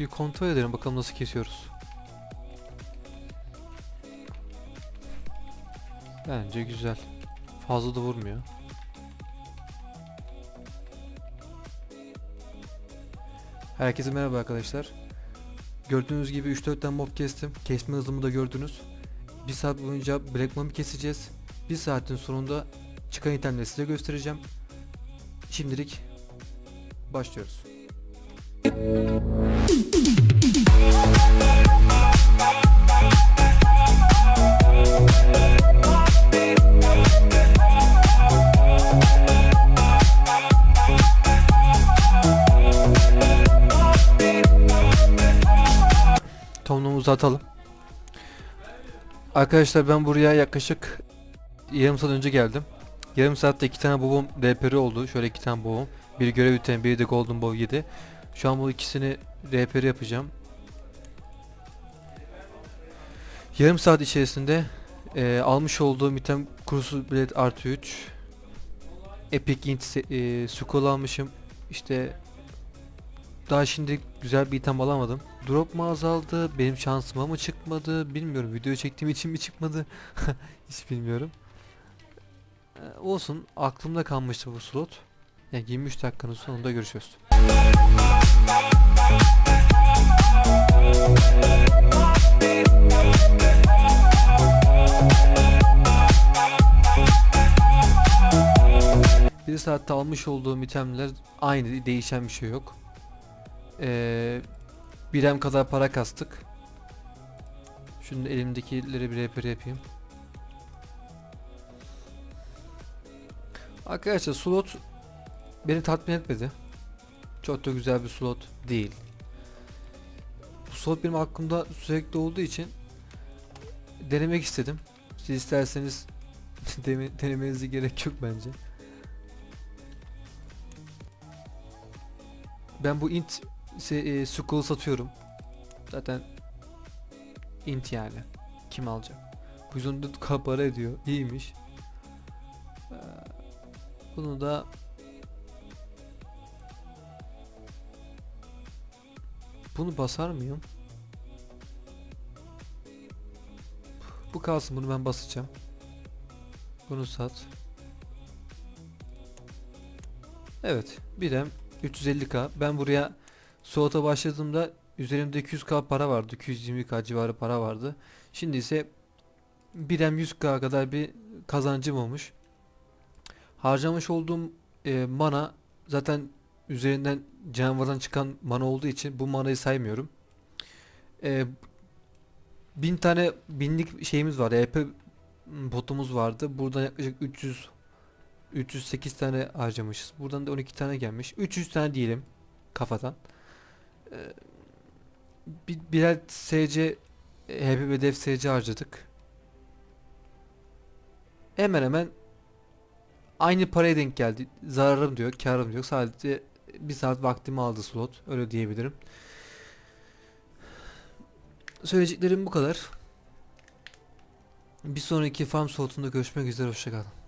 Bir kontrol edelim bakalım nasıl kesiyoruz. Bence güzel. Fazla da vurmuyor. Herkese merhaba arkadaşlar. Gördüğünüz gibi 3-4 tane mob kestim. Kesme hızımı da gördünüz. Bir saat boyunca Black Mummy keseceğiz. Bir saatin sonunda çıkan itemleri size göstereceğim. Şimdilik başlıyoruz. Tonumuzu atalım. Arkadaşlar ben buraya yaklaşık yarım saat önce geldim. Yarım saatte iki tane bobum RPR oldu. Şöyle iki tane bobum. Biri görev biten, biri de Golden Bow 7. Şu an bu ikisini RPR yapacağım. Yarım saat içerisinde e, almış olduğum item Crucible Blade artı 3 Epic Int e, Skull almışım. İşte daha şimdi güzel bir item alamadım. Drop mu azaldı, benim şansıma mı çıkmadı bilmiyorum. Video çektiğim için mi çıkmadı hiç bilmiyorum. Ee, olsun aklımda kalmıştı bu slot. Yani 23 dakikanın sonunda görüşürüz. Bir saatte almış olduğum itemler aynı değişen bir şey yok. Ee, birem kadar para kastık. Şimdi elimdekileri bir repair yapayım. Arkadaşlar slot beni tatmin etmedi. Çok da güzel bir slot değil. Bu slot benim aklımda sürekli olduğu için denemek istedim. Siz isterseniz denemenize gerek yok bence. Ben bu int e, Skull satıyorum. Zaten int yani. Kim alacak? Bu yüzden de para ediyor. İyiymiş. Ee, Bunu da Bunu basar mıyım? Bu kalsın bunu ben basacağım. Bunu sat. Evet. Birem 350k. Ben buraya Suat'a başladığımda üzerimde 200k para vardı. 220k civarı para vardı. Şimdi ise birem 100k kadar bir kazancım olmuş. Harcamış olduğum e, mana zaten üzerinden canavardan çıkan mana olduğu için bu manayı saymıyorum. E, bin tane binlik şeyimiz var. EP botumuz vardı. Buradan yaklaşık 300 308 tane harcamışız. Buradan da 12 tane gelmiş. 300 tane diyelim kafadan. Ee, bir, birer SC HP ve SC harcadık. Hemen hemen aynı paraya denk geldi. Zararım diyor, karım diyor. Sadece bir saat vaktimi aldı slot. Öyle diyebilirim. Söyleyeceklerim bu kadar. Bir sonraki farm slotunda görüşmek üzere. Hoşçakalın.